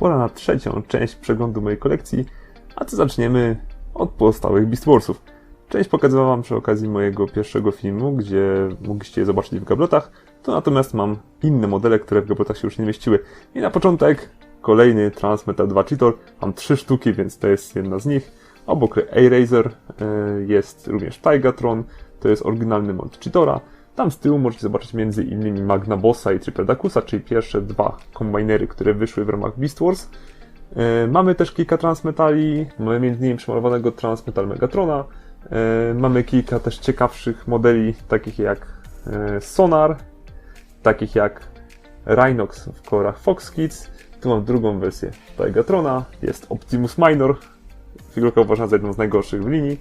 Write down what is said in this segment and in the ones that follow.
pora na trzecią część przeglądu mojej kolekcji, a to zaczniemy od pozostałych Beast Warsów. Część pokazywałam wam przy okazji mojego pierwszego filmu, gdzie mogliście je zobaczyć w gablotach, to natomiast mam inne modele, które w gablotach się już nie mieściły. I na początek kolejny Transmetal 2 Cheetor, mam trzy sztuki, więc to jest jedna z nich. Obok A-Razer e, jest również Tigatron, to jest oryginalny mod Cheetora. Tam z tyłu możecie zobaczyć innymi Magna Bossa i Tripedacusa, czyli pierwsze dwa kombinery, które wyszły w ramach Beast Wars. E, Mamy też kilka transmetali, mamy innymi przemalowanego Transmetal Megatrona. E, Mamy kilka też ciekawszych modeli, takich jak e, Sonar, takich jak Rhinox w kolorach Fox Kids. Tu mam drugą wersję Tigatrona, jest Optimus Minor, figurka uważana za jedną z najgorszych w linii.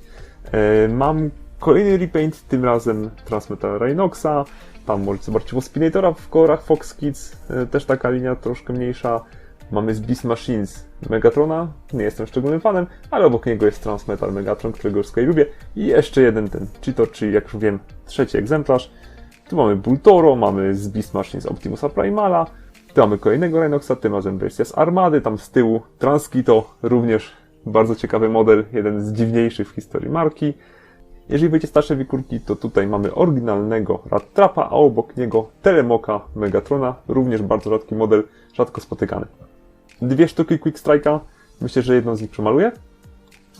Mam kolejny repaint, tym razem Transmetal Rhinoxa. Tam możecie zobaczyć Waspinatora w kolorach Fox Kids, e, też taka linia troszkę mniejsza. Mamy z Beast Machines Megatrona, nie jestem szczególnym fanem, ale obok niego jest Transmetal Megatron, którego już lubię. I jeszcze jeden ten Cheetor, czyli jak już wiem, trzeci egzemplarz. Tu mamy Bultoro, mamy z Beast Machines Optimusa Primala, tu mamy kolejnego Rhinoxa, tym razem wersja z Armady, tam z tyłu Transkito, również bardzo ciekawy model, jeden z dziwniejszych w historii marki. Jeżeli będziecie starsze figurki, to tutaj mamy oryginalnego Rat Trapa, a obok niego Telemoka Megatrona, również bardzo rzadki model, rzadko spotykany. Dwie sztuki Quick Strike'a, myślę, że jedną z nich przemaluję.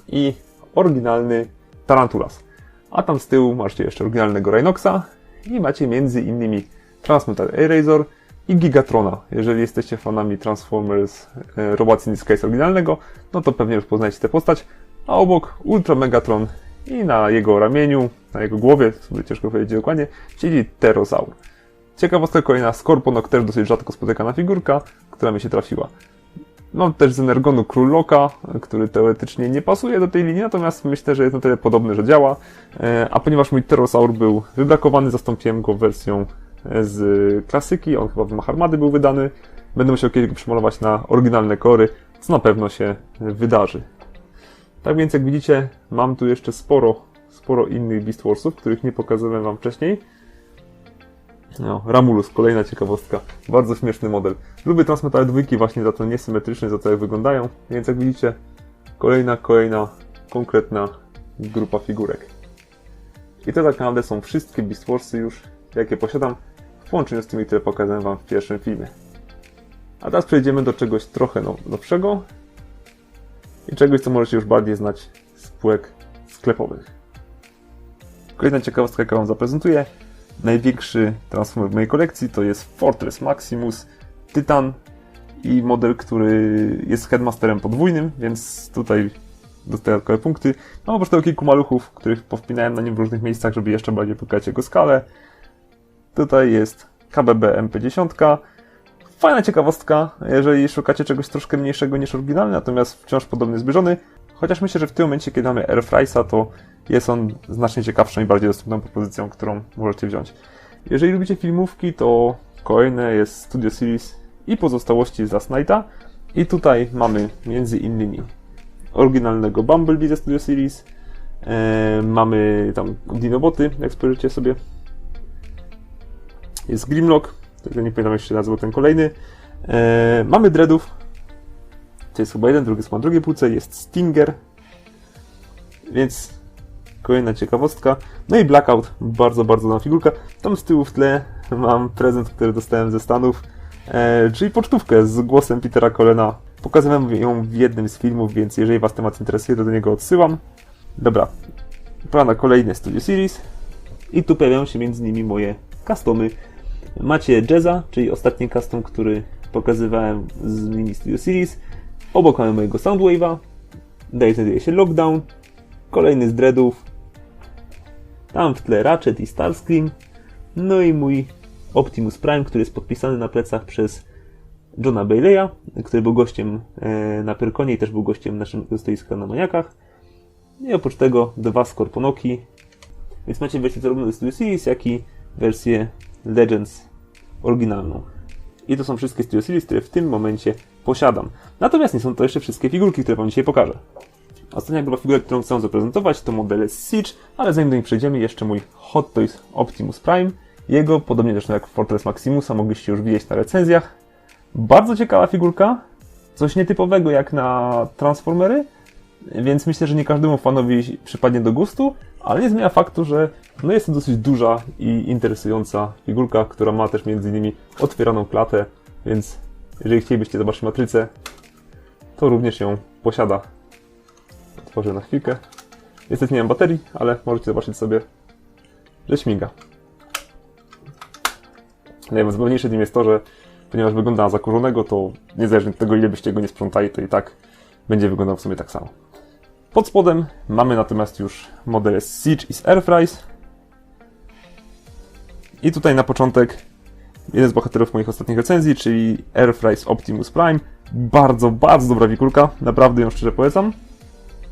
I oryginalny Tarantulas. A tam z tyłu macie jeszcze oryginalnego Rhinoxa i macie między innymi Transmetal Eraser i Gigatrona. Jeżeli jesteście fanami Transformers e, Robots in Disguise oryginalnego, no to pewnie już poznajecie tę postać. A obok Ultra Megatron i na jego ramieniu, na jego głowie, sobie ciężko powiedzieć dokładnie, siedzi Pterozaur. Ciekawostka kolejna, Scorponok też dosyć rzadko spotykana figurka, która mi się trafiła. Mam też z Energonu Król Loka, który teoretycznie nie pasuje do tej linii, natomiast myślę, że jest na tyle podobny, że działa. E, A ponieważ mój Pterosaur był wybrakowany, zastąpiłem go wersją z klasyki, on chyba w Maharmady był wydany. Będę musiał kiedyś go przemalować na oryginalne kory, co na pewno się wydarzy. Tak więc jak widzicie, mam tu jeszcze sporo, sporo innych Beast Warsów, których nie pokazałem wam wcześniej. No, Ramulus, kolejna ciekawostka. Bardzo śmieszny model. Lubię Transmetal dwójki właśnie za to niesymetryczne, za to jak wyglądają. Więc jak widzicie, kolejna, kolejna, konkretna grupa figurek. I to tak naprawdę są wszystkie Beast Warsy już, jakie posiadam, w połączeniu z tymi, które pokazałem wam w pierwszym filmie. A teraz przejdziemy do czegoś trochę now- nowszego i czegoś, co możecie już bardziej znać z półek sklepowych. Kolejna ciekawostka, jaką wam zaprezentuję. Największy transformer w mojej kolekcji to jest Fortress Maximus Titan i model, który jest headmasterem podwójnym, więc tutaj dostaję dodatkowe punkty. Mam oprócz tego kilku maluchów, których powpinałem na nim w różnych miejscach, żeby jeszcze bardziej pokazać jego skalę. Tutaj jest KBB MP10. Fajna ciekawostka, jeżeli szukacie czegoś troszkę mniejszego niż oryginalny, natomiast wciąż podobny zbliżony. Chociaż myślę, że w tym momencie, kiedy mamy Air Frysa, to jest on znacznie ciekawszą i bardziej dostępną propozycją, którą możecie wziąć. Jeżeli lubicie filmówki, to kolejne jest Studio Series i pozostałości z Last Nighta. I tutaj mamy między innymi oryginalnego Bumblebee ze Studio Series. E, mamy tam Dinoboty, jak spojrzycie sobie. Jest Grimlock, tego nie pamiętam jak się nazywał ten kolejny. E, mamy Dreadów, to jest chyba jeden, drugi jest na drugiej półce, jest Stinger, więc kolejna ciekawostka. No i Blackout, bardzo, bardzo na figurka. Tam z tyłu w tle mam prezent, który dostałem ze Stanów, e, czyli pocztówkę z głosem Petera Colena. Pokazywałem ją w jednym z filmów, więc jeżeli Was temat interesuje, to do niego odsyłam. Dobra, pora na kolejny Studio Series. I tu pojawiają się między innymi moje customy. Macie Jazza, czyli ostatni custom, który pokazywałem z mini Studio Series. Obok mamy mojego Soundwave'a. Dalej znajduje się Lockdown. Kolejny z Dreadów. Tam w tle Ratchet i Starscream. No i mój Optimus Prime, który jest podpisany na plecach przez Johna Bailey'a, który był gościem e, na Pyrkonie i też był gościem naszego stoiska na Maniakach. I oprócz tego dwa Skorponoki. Więc macie wersję zarówno ze Studio Series, jak i wersję Legends oryginalną. I to są wszystkie Studio Series, które w tym momencie posiadam. Natomiast nie są to jeszcze wszystkie figurki, które Wam dzisiaj pokażę. Ostatnia grupa figurek, którą chcę zaprezentować, to modele Siege, ale zanim do nich przejdziemy, jeszcze mój Hot Toys Optimus Prime. Jego, podobnie zresztą jak Fortress Maximusa, mogliście już widzieć na recenzjach. Bardzo ciekawa figurka. coś nietypowego jak na Transformery, więc myślę, że nie każdemu fanowi przypadnie do gustu, ale nie zmienia faktu, że no jest to dosyć duża i interesująca figurka, która ma też między innymi otwieraną klatę, więc jeżeli chcielibyście zobaczyć matrycę, to również ją posiada. Otworzę na chwilkę. Niestety nie mam baterii, ale możecie zobaczyć sobie, że śmiga. Najważniejsze tym jest to, że ponieważ wygląda na zakurzonego, to niezależnie od tego, ile byście go nie sprzątali, to i tak będzie wyglądał w sumie tak samo. Pod spodem mamy natomiast już modele Siege i z Airfries. I tutaj na początek jeden z bohaterów moich ostatnich recenzji, czyli Airfries Optimus Prime. Bardzo, bardzo dobra figurka, naprawdę ją szczerze polecam.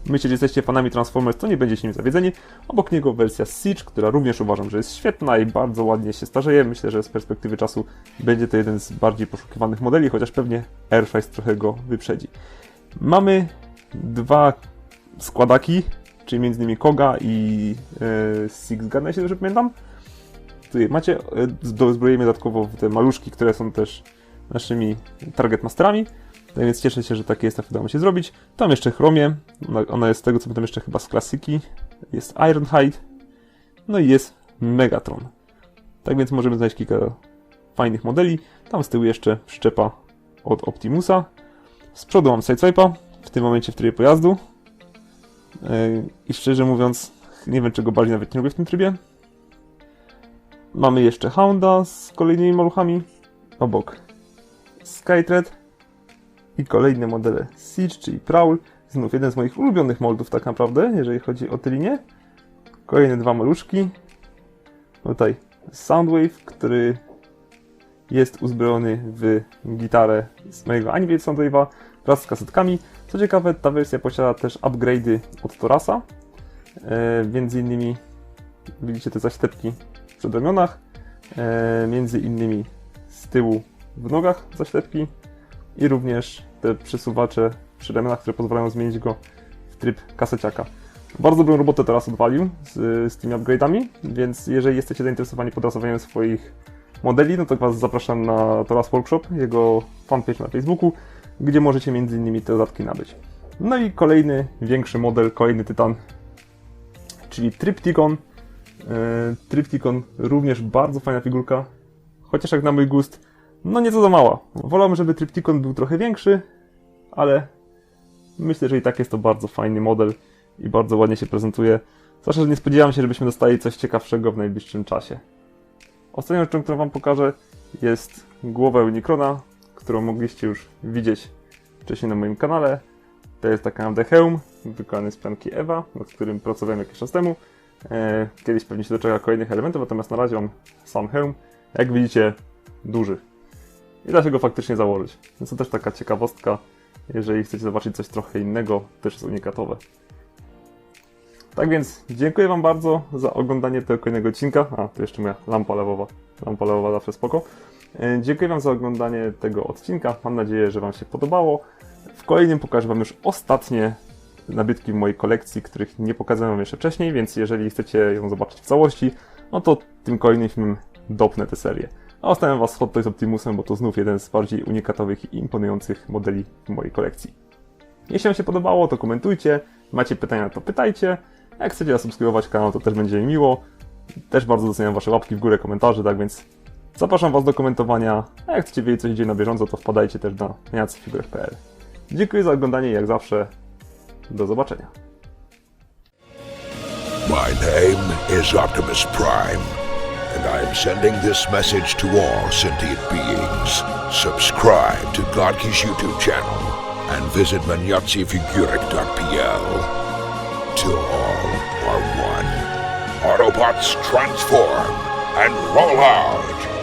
Myślę, że jesteście fanami Transformers, to nie będziecie nim zawiedzeni. Obok niego wersja Siege, która również uważam, że jest świetna i bardzo ładnie się starzeje. Myślę, że z perspektywy czasu będzie to jeden z bardziej poszukiwanych modeli, chociaż pewnie Airfries trochę go wyprzedzi. Mamy dwa składaki, czyli między innymi Koga i e, Six Gun, jeśli dobrze pamiętam. Tutaj macie, e, dozbrojemy dodatkowo te maluszki, które są też naszymi Target Masterami. Tak więc cieszę się, że takie jest, udało mi się zrobić. Tam jeszcze Chromie, ona, ona jest z tego co pamiętam jeszcze chyba z klasyki. Jest Ironhide, no i jest Megatron. Tak więc możemy znaleźć kilka fajnych modeli. Tam z tyłu jeszcze szczepa od Optimusa. Z przodu mam Sideswipe'a, w tym momencie w trybie pojazdu. I szczerze mówiąc, nie wiem czego bardziej nawet nie lubię w tym trybie. Mamy jeszcze Hounda z kolejnymi maluchami. Obok Skytread i kolejne modele Siege, czyli Prowl. Znów jeden z moich ulubionych moldów tak naprawdę, jeżeli chodzi o tę. Kolejne dwa maluszki. Tutaj Soundwave, który jest uzbrojony w gitarę z mojego Anivate Soundwave'a wraz z kasetkami. Co ciekawe, ta wersja posiada też upgrade'y od Torasa. E, między innymi widzicie te zaślepki w przedramionach, e, między innymi z tyłu w nogach zaślepki i również te przesuwacze przy ramionach, które pozwalają zmienić go w tryb kaseciaka. Bardzo dobrą robotę teraz odwalił z, z tymi upgrade'ami, więc jeżeli jesteście zainteresowani podrasowaniem swoich modeli, no to Was zapraszam na Toras Workshop, jego fanpage na Facebooku, gdzie możecie między innymi te dodatki nabyć. No i kolejny, większy model, kolejny tytan, czyli Triptychon. Yy, Triptychon również bardzo fajna figurka, chociaż jak na mój gust, no nieco za mała. Wolałbym, żeby Triptychon był trochę większy, ale myślę, że i tak jest to bardzo fajny model i bardzo ładnie się prezentuje. Zwłaszcza, że nie spodziewałem się, żebyśmy dostali coś ciekawszego w najbliższym czasie. Ostatnią rzeczą, którą Wam pokażę, jest głowa Unicrona, którą mogliście już widzieć wcześniej na moim kanale. To jest taka naprawdę hełm, wykonany z pianki Ewa, nad którym pracowałem jakiś czas temu. E, Kiedyś pewnie się doczeka kolejnych elementów, natomiast na razie mam sam hełm. Jak widzicie, duży. I da się go faktycznie założyć. Więc to też taka ciekawostka, jeżeli chcecie zobaczyć coś trochę innego, też jest unikatowe. Tak więc dziękuję Wam bardzo za oglądanie tego kolejnego odcinka. A, tu jeszcze moja lampa lewowa. Lampa lewowa zawsze spoko. E, Dziękuję Wam za oglądanie tego odcinka. Mam nadzieję, że Wam się podobało. W kolejnym pokażę Wam już ostatnie nabytki w mojej kolekcji, których nie pokazałem Wam jeszcze wcześniej, więc jeżeli chcecie ją zobaczyć w całości, no to tym kolejnym filmem dopnę tę serię. A ostawiam Was z Hot Toys Optimusem, bo to znów jeden z bardziej unikatowych i imponujących modeli w mojej kolekcji. Jeśli Wam się podobało, to komentujcie. Macie pytania, to pytajcie. Jak chcecie zasubskrybować kanał, to też będzie mi miło. Też bardzo doceniam Wasze łapki w górę, komentarze, tak więc zapraszam Was do komentowania. A jak chcecie wiedzieć, co się dzieje na bieżąco, to wpadajcie też na jacfigurek.pl. Dziękuję za oglądanie i jak zawsze do zobaczenia. My name is Optimus Prime, and I am sending this message to all sentient beings. Subscribe to YouTube channel and visit. Till all are one. Autobots transform and roll out!